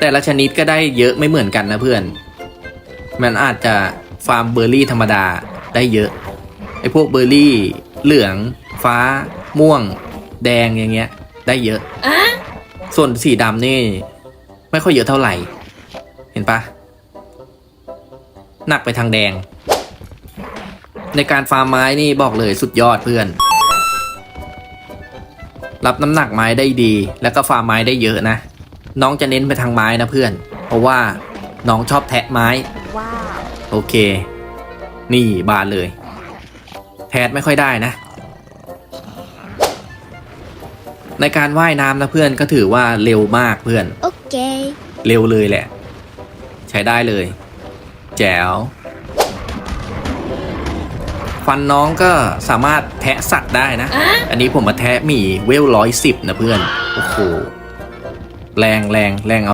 แต่ละชนิดก็ได้เยอะไม่เหมือนกันนะเพื่อน มันอาจจะฟาร์มเบอร์รี่ธรรมดาได้เยอะไอ้พวกเบอร์รี่ เหลือง ฟ้า ม่วง แดงอย่างเงี้ย ได้เยอะ ส่วนสีดำนี่ ไม่ค่อยเยอะเท่าไหร่ เห็นปะหนักไปทางแดง ในการฟาร์มไม้นี่บอกเลยสุดยอดเพื่อน รับน้ำหนักไม้ได้ดี แล้วก็ฟาร์มไม้ได้เยอะนะ น้องจะเน้นไปทางไม้นะเพื่อน เพราะว่าน้องชอบแทะไม้ Wow. โอเค นี่บานเลย แทสไม่ค่อยได้นะ ในการว่ายน้ำนะเพื่อนก็ถือว่าเร็วมากเพื่อน Okay. เร็วเลยแหละ ใช้ได้เลย แจ๋ว ฟันน้องก็สามารถแทะสัตว์ได้นะ อันนี้ผมมาแทะหมีเวลร้อยสิบนะเพื่อน โอ้โห แรงแรงแรงเอา